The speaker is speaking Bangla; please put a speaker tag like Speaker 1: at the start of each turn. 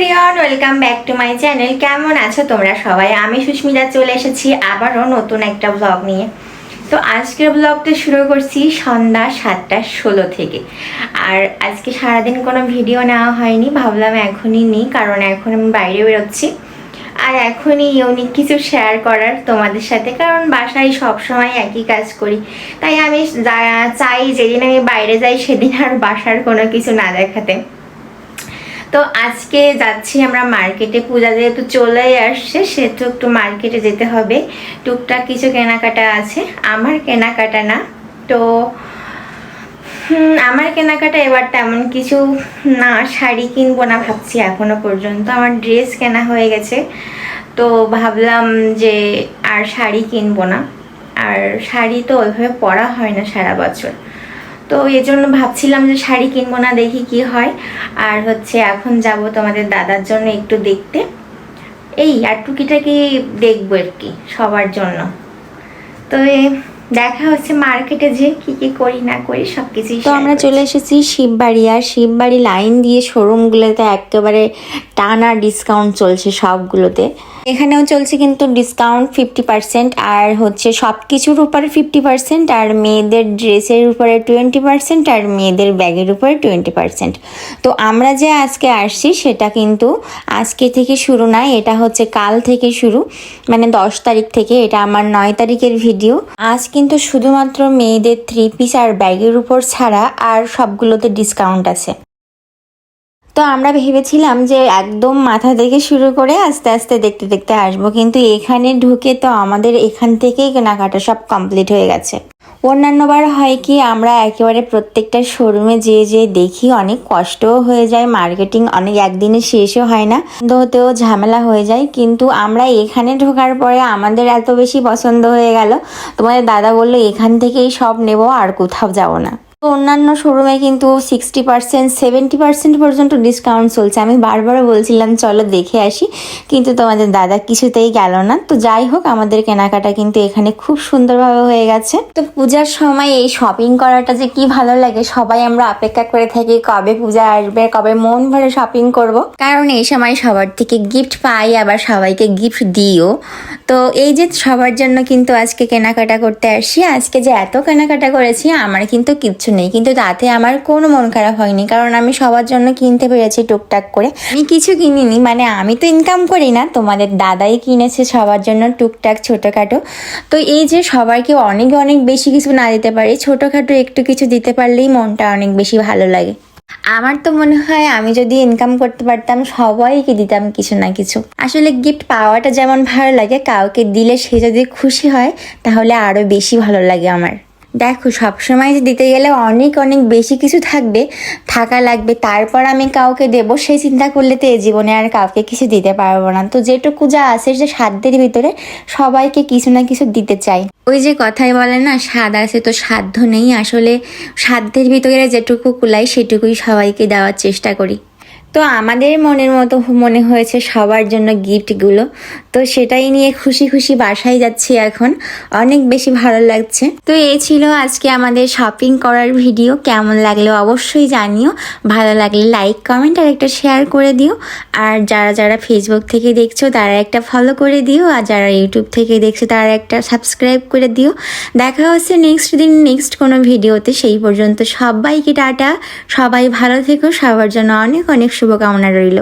Speaker 1: Welcome back to my channel কেমন আছো তোমরা সবাই? আমি সুস্মিতা, চলে এসেছি আবারও নতুন একটা ব্লগ নিয়ে। তো আজকের ব্লগটা শুরু করছি সন্ধ্যা সাতটা ষোলো থেকে। আর আজকে সারাদিন কোনো ভিডিও নেওয়া হয়নি, ভাবলাম এখনই নিই, কারণ এখন আমি বাইরে বেরোচ্ছি। আর এখনই ইউনিক কিছু শেয়ার করার তোমাদের সাথে, কারণ বাসায় সব সময় একই কাজ করি। তাই আমি চাই, যেদিন আমি বাইরে যাই, সেদিন আর বাসার কোনো কিছু না দেখাতে। তো আজকে যাচ্ছি আমরা মার্কেটে। পূজা যেহেতু চলেই আসছে, সেহেতু একটু মার্কেটে যেতে হবে। টুকটাক কিছু কেনাকাটা আছে। আমার কেনাকাটা না। তো আমার কেনাকাটা এবার তেমন কিছু না, শাড়ি কিনবো না ভাবছি এখনও পর্যন্ত। আমার ড্রেস কেনা হয়ে গেছে। তো ভাবলাম যে আর শাড়ি কিনবো না। আর শাড়ি তো ওইভাবে পরা হয় না সারা বছর। তো এই জন্য ভাবছিলাম যে শাড়ি কিনবো না, দেখি কি হয়। আর হচ্ছে এখন যাব তোমাদের দাদার জন্য একটু দেখতে। এই আর টুকিটাকি দেখব আর কি, সবার জন্য। তো দেখা হচ্ছে মার্কেটে যে কি কি করি না করি সব কিছুই
Speaker 2: তো আমরা চলে এসেছি শিববাড়ি আর শিববাড়ি লাইন দিয়ে শোরুমগুলোতে একেবারে টানা ডিসকাউন্ট চলছে সবগুলোতে। এখানেও চলছে কিন্তু ডিসকাউন্ট ফিফটি পার্সেন্ট আর হচ্ছে সব কিছুর উপরে ফিফটি পার্সেন্ট আর মেয়েদের ড্রেসের উপরে টোয়েন্টি পার্সেন্ট আর মেয়েদের ব্যাগের উপরে টোয়েন্টি পার্সেন্ট তো আমরা যে আজকে আসছি সেটা কিন্তু আজকে থেকে শুরু না এটা হচ্ছে কাল থেকে শুরু মানে দশ তারিখ থেকে এটা আমার নয় তারিখের ভিডিও আজ কিন্তু শুধুমাত্র মেয়েদের থ্রি পিস আর ব্যাগের উপর ছাড়া আর সবগুলোতে ডিসকাউন্ট আছে। তো আমরা ভেবেছিলাম যে একদম মাথা থেকে শুরু করে আস্তে আস্তে দেখতে দেখতে আসব, কিন্তু এখানে ঢুকে তো আমাদের এখান থেকেই কেনাকাটা সব কমপ্লিট হয়ে গেছে। অন্যান্যবার হয় কি, আমরা একেবারে প্রত্যেকটা শোরুমে যেয়ে যেয়ে দেখি, অনেক কষ্টও হয়ে যায় মার্কেটিং অনেক একদিনে শেষও হয় না, বন্ধ হতেও ঝামেলা হয়ে যায়, কিন্তু আমরা এখানে ঢোকার পরে আমাদের এত বেশি পছন্দ হয়ে গেল, তোমাদের দাদা বলল, এখান থেকেই সব নেব, আর কোথাও যাব না। তো অন্যান্য শোরুমে কিন্তু সিক্সটি পার্সেন্ট সেভেন্টি পার্সেন্ট পর্যন্ত ডিসকাউন্ট চলছে। আমি বারবার বলছিলাম, চলো দেখে আসি। কিন্তু তোমাদের দাদা কিছুতেই গেল না। তো যাই হোক, আমাদের কেনাকাটা কিন্তু এখানে খুব সুন্দরভাবে হয়ে গেছে। তো পূজার সময় এই শপিং করাটা যে কি ভালো লাগে, সবাই আমরা অপেক্ষা করে থাকি কবে পূজা আসবে, কবে মন ভরে শপিং করব। কারণ এই সময় সবার থেকে গিফট পাই, আবার সবাইকে গিফট দিও তো এই যে সবার জন্য কিন্তু আজকে কেনাকাটা করতে আসি। আজকে যে এত কেনাকাটা করেছি, আমার কিন্তু কিচ্ছু নেই। কিন্তু তাতে আমার কোনো মন খারাপ হয়নি। কারণ আমি সবার জন্য কিনতে পেরেছি টুকটাক করে। আমি কিছু কিনিনি। মানে আমি তো ইনকাম করি না। তোমাদের দাদাই কিনেছে সবার জন্য টুকটাক ছোটোখাটো। তো এই যে সবাইকে অনেক অনেক বেশি কিছু না দিতে পারি, ছোটোখাটো একটু কিছু দিতে পারলেই মনটা অনেক বেশি ভালো লাগে। আমার তো মনে হয় আমি যদি ইনকাম করতে পারতাম, সবাইকে দিতাম কিছু না কিছু। আসলে গিফট পাওয়াটা যেমন ভালো লাগে, কাউকে দিলে সে যদি খুশি হয়, তাহলে আরও বেশি ভালো লাগে আমার। দেখো, সবসময় যে দিতে গেলে অনেক অনেক বেশি কিছু থাকবে, থাকা লাগবে, তারপর আমি কাউকে দেবো সেই চিন্তা করলে তো এই জীবনে আর কাউকে কিছু দিতে পারব না। তো যেটুকু যা আছে যে সাধ্যের ভিতরে সবাইকে কিছু না কিছু দিতে চাই। ওই যে কথাই বলে না, স্বাদ আছে তো সাধ্য নেই। আসলে সাধ্যের ভিতরে যেটুকু কুলাই সেটুকুই সবাইকে দেওয়ার চেষ্টা করি। তো আমাদের মনের মতো মনে হয়েছে সবার জন্য গিফটগুলো। তো সেটাই নিয়ে খুশি খুশি বাসায় যাচ্ছি এখন। অনেক বেশি ভালো লাগছে। তো এই ছিল আজকে আমাদের শপিং করার ভিডিও কেমন লাগল অবশ্যই জানিও। ভালো লাগলে লাইক কমেন্ট আর একটা শেয়ার করে দিও। আর যারা যারা ফেসবুক থেকে দেখছ, তারা একটা ফলো করে দিও। আর যারা ইউটিউব থেকে দেখছ, তারা একটা সাবস্ক্রাইব করে দিও। দেখা হচ্ছে নেক্সট দিন নেক্সট কোনো ভিডিওতে সেই পর্যন্ত সবাইকে টাটা। সবাই ভালো থেকো। সবার জন্য অনেক অনেক শুভকামনা রইল।